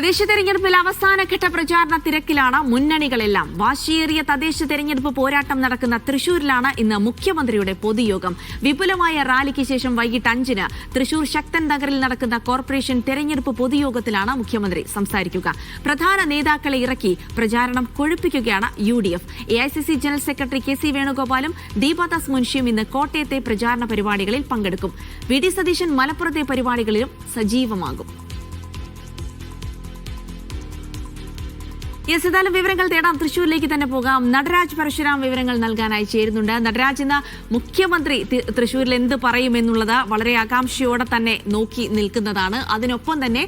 തദ്ദേശ തെരഞ്ഞെടുപ്പിൽ അവസാനഘട്ട പ്രചാരണ തിരക്കിലാണ് മുന്നണികളെല്ലാം. വാശിയേറിയ തദ്ദേശ തെരഞ്ഞെടുപ്പ് പോരാട്ടം നടക്കുന്ന തൃശൂരിലാണ് ഇന്ന് മുഖ്യമന്ത്രിയുടെ പൊതുയോഗം. വിപുലമായ റാലിക്ക് ശേഷം വൈകിട്ട് അഞ്ചിന് തൃശൂർ ശക്തൻ നഗറിൽ നടക്കുന്ന കോർപ്പറേഷൻ തെരഞ്ഞെടുപ്പ് പൊതുയോഗത്തിലാണ് മുഖ്യമന്ത്രി സംസാരിക്കുക. പ്രധാന നേതാക്കളെ ഇറക്കി പ്രചാരണം കൊഴുപ്പിക്കുകയാണ് U D F A I C C general secretary K C വേണുഗോപാലും Deepa Das മുൻഷിയും ഇന്ന് കോട്ടയത്തെ പ്രചാരണ പരിപാടികളിൽ പങ്കെടുക്കും. വി ഡി സതീശൻ മലപ്പുറത്തെ പരിപാടികളിലും സജീവമാകും. യെസ് ഏതായാലും വിവരങ്ങൾ തേടാം. തൃശ്ശൂരിലേക്ക് തന്നെ പോകാം. നടരാജ് പരശുരാം വിവരങ്ങൾ നൽകാനായി ചേരുന്നുണ്ട്. നടരാജ് ഇന്ന് മുഖ്യമന്ത്രി തൃശ്ശൂരിൽ എന്ത് പറയുമെന്നുള്ളത് വളരെ ആകാംക്ഷയോടെ തന്നെ നോക്കി നിൽക്കുന്നതാണ്. അതിനൊപ്പം തന്നെ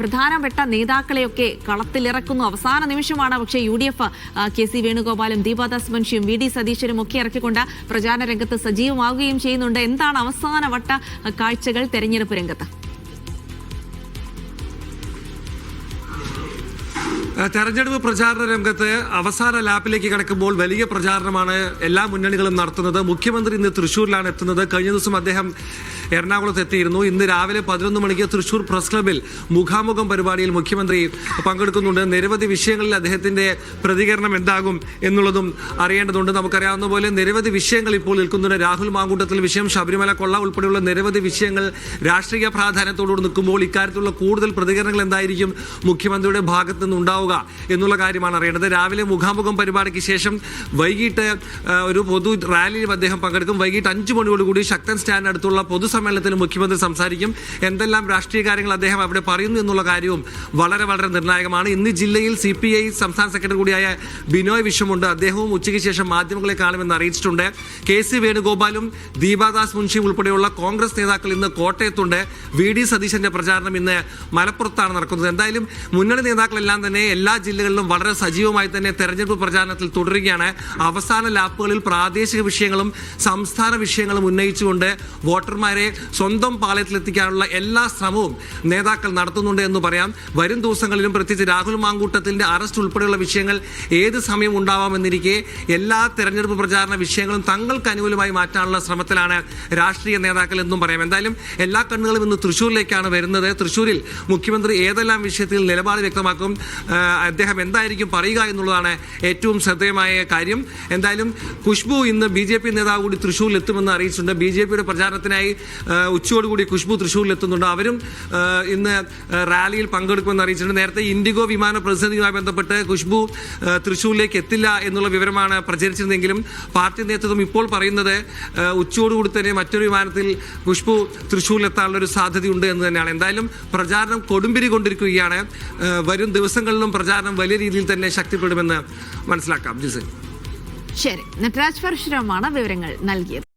പ്രധാനപ്പെട്ട നേതാക്കളെയൊക്കെ കളത്തിലിറക്കുന്നു. അവസാന നിമിഷമാണ് പക്ഷേ U D F K C വേണുഗോപാലും Deepa Das മുൻഷിയും വി ഡി സതീശനും ഒക്കെ ഇറക്കിക്കൊണ്ട് പ്രചാരണ രംഗത്ത് സജീവമാവുകയും ചെയ്യുന്നുണ്ട്. എന്താണ് അവസാനവട്ട കാഴ്ചകൾ തെരഞ്ഞെടുപ്പ് രംഗത്ത്? തെരഞ്ഞെടുപ്പ് പ്രചാരണ രംഗത്ത് അവസാന ലാപ്പിലേക്ക് കടക്കുമ്പോൾ വലിയ പ്രചാരണമാണ് എല്ലാ മുന്നണികളും നടത്തുന്നത്. മുഖ്യമന്ത്രി ഇന്ന് തൃശൂരിലാണ് എത്തുന്നത്. കഴിഞ്ഞ ദിവസം അദ്ദേഹം എറണാകുളത്ത് എത്തിയിരുന്നു. ഇന്ന് രാവിലെ പതിനൊന്ന് മണിക്ക് തൃശൂർ പ്രസ് ക്ലബിൽ മുഖാമുഖം പരിപാടിയിൽ മുഖ്യമന്ത്രി പങ്കെടുക്കുന്നുണ്ട്. നിരവധി വിഷയങ്ങളിൽ അദ്ദേഹത്തിന്റെ പ്രതികരണം എന്താകും എന്നുള്ളതും അറിയേണ്ടതുണ്ട്. നമുക്കറിയാവുന്ന പോലെ നിരവധി വിഷയങ്ങൾ ഇപ്പോൾ നിൽക്കുന്നുണ്ട്. രാഹുൽ മാങ്കൂട്ടത്തിൽ വിഷയം ശബരിമല കൊള്ള ഉൾപ്പെടെയുള്ള നിരവധി വിഷയങ്ങൾ രാഷ്ട്രീയ പ്രാധാന്യത്തോടുകൂടി നിൽക്കുമ്പോൾ ഇക്കാര്യത്തിലുള്ള കൂടുതൽ പ്രതികരണങ്ങൾ എന്തായിരിക്കും മുഖ്യമന്ത്രിയുടെ ഭാഗത്ത് നിന്നുണ്ടാവുക എന്നുള്ള കാര്യമാണ് അറിയേണ്ടത്. രാവിലെ മുഖാമുഖം പരിപാടിക്ക് ശേഷം വൈകിട്ട് ഒരു പൊതു റാലിയിൽ അദ്ദേഹം പങ്കെടുക്കും. വൈകിട്ട് അഞ്ചു മണിയോടുകൂടി ശക്തൻ സ്റ്റാൻഡ് അടുത്തുള്ള പൊതുസമ്മേളനത്തിൽ മുഖ്യമന്ത്രി സംസാരിക്കും. എന്തെല്ലാം രാഷ്ട്രീയ കാര്യങ്ങൾ അദ്ദേഹം അവിടെ പറയുന്നു എന്നുള്ള കാര്യവും വളരെ വളരെ നിർണായകമാണ്. ഇന്ന് ജില്ലയിൽ സി പി ഐ സംസ്ഥാന സെക്രട്ടറി കൂടിയായ ബിനോയ് വിശ്വമുണ്ട്. അദ്ദേഹവും ഉച്ചയ്ക്ക് ശേഷം മാധ്യമങ്ങളെ കാണുമെന്ന് അറിയിച്ചിട്ടുണ്ട്. കെ സി വേണുഗോപാലും ദീപാദാസ് മുൻഷിയും ഉൾപ്പെടെയുള്ള കോൺഗ്രസ് നേതാക്കൾ ഇന്ന് കോട്ടയത്തുണ്ട്. വി ഡി സതീശന്റെ പ്രചാരണം ഇന്ന് മലപ്പുറത്താണ് നടക്കുന്നത്. എന്തായാലും മുന്നണി നേതാക്കളെല്ലാം തന്നെ എല്ലാ ജില്ലകളിലും വളരെ സജീവമായി തന്നെ തെരഞ്ഞെടുപ്പ് പ്രചാരണത്തിൽ തുടരുകയാണ്. അവസാന ലാപ്പുകളിൽ പ്രാദേശിക വിഷയങ്ങളും സംസ്ഥാന വിഷയങ്ങളും ഉന്നയിച്ചുകൊണ്ട് വോട്ടർമാരെ സ്വന്തം പാളയത്തിലെത്തിക്കാനുള്ള എല്ലാ ശ്രമവും നേതാക്കൾ നടത്തുന്നുണ്ട് എന്ന് പറയാം. വരും ദിവസങ്ങളിലും പ്രത്യേകിച്ച് രാഹുൽ മാങ്കൂട്ടത്തിന്റെ അറസ്റ്റ് ഉൾപ്പെടെയുള്ള വിഷയങ്ങൾ ഏത് സമയം ഉണ്ടാവാമെന്നിരിക്കെ എല്ലാ തെരഞ്ഞെടുപ്പ് പ്രചാരണ വിഷയങ്ങളും തങ്ങൾക്ക് അനുകൂലമായി മാറ്റാനുള്ള ശ്രമത്തിലാണ് രാഷ്ട്രീയ നേതാക്കൾ എന്നും പറയാം. എന്തായാലും എല്ലാ കണ്ണുകളും ഇന്ന് തൃശൂരിലേക്കാണ് വരുന്നത്. തൃശൂരിൽ മുഖ്യമന്ത്രി ഏതെല്ലാം വിഷയത്തിൽ നിലപാട് വ്യക്തമാക്കും അദ്ദേഹം എന്തായിരിക്കും പറയുക എന്നുള്ളതാണ് ഏറ്റവും ശ്രദ്ധേയമായ കാര്യം. എന്തായാലും ഖുഷ്ബു ഇന്ന് ബി ജെ പി നേതാവ് കൂടി തൃശ്ശൂരിൽ എത്തുമെന്ന് അറിയിച്ചിട്ടുണ്ട്. ബി ജെ പിയുടെ പ്രചാരണത്തിനായി ഉച്ചയോടുകൂടി ഖുഷ്ബു തൃശ്ശൂരിൽ എത്തുന്നുണ്ട്. അവരും ഇന്ന് റാലിയിൽ പങ്കെടുക്കുമെന്ന് അറിയിച്ചിട്ടുണ്ട്. നേരത്തെ ഇൻഡിഗോ വിമാന പ്രതിസന്ധിയുമായി ബന്ധപ്പെട്ട് ഖുഷ്ബു തൃശ്ശൂരിലേക്ക് എത്തില്ല എന്നുള്ള വിവരമാണ് പ്രചരിച്ചിരുന്നെങ്കിലും പാർട്ടി നേതൃത്വം ഇപ്പോൾ പറയുന്നത് ഉച്ചയോടുകൂടി തന്നെ മറ്റൊരു വിമാനത്തിൽ ഖുഷ്ബു തൃശ്ശൂരിലെത്താനുള്ള ഒരു സാധ്യതയുണ്ട് എന്ന് തന്നെയാണ്. എന്തായാലും പ്രചാരണം കൊടുമ്പിരി കൊണ്ടിരിക്കുകയാണ്. വരും ദിവസങ്ങളിലും പ്രചാരണം വലിയ രീതിയിൽ തന്നെ ശക്തിപ്പെടുമെന്ന് മനസ്സിലാക്കാം. ജിസെ. ശരി. നട്രാജ് പരശുരാമാണ് വിവരങ്ങൾ നൽകിയത്.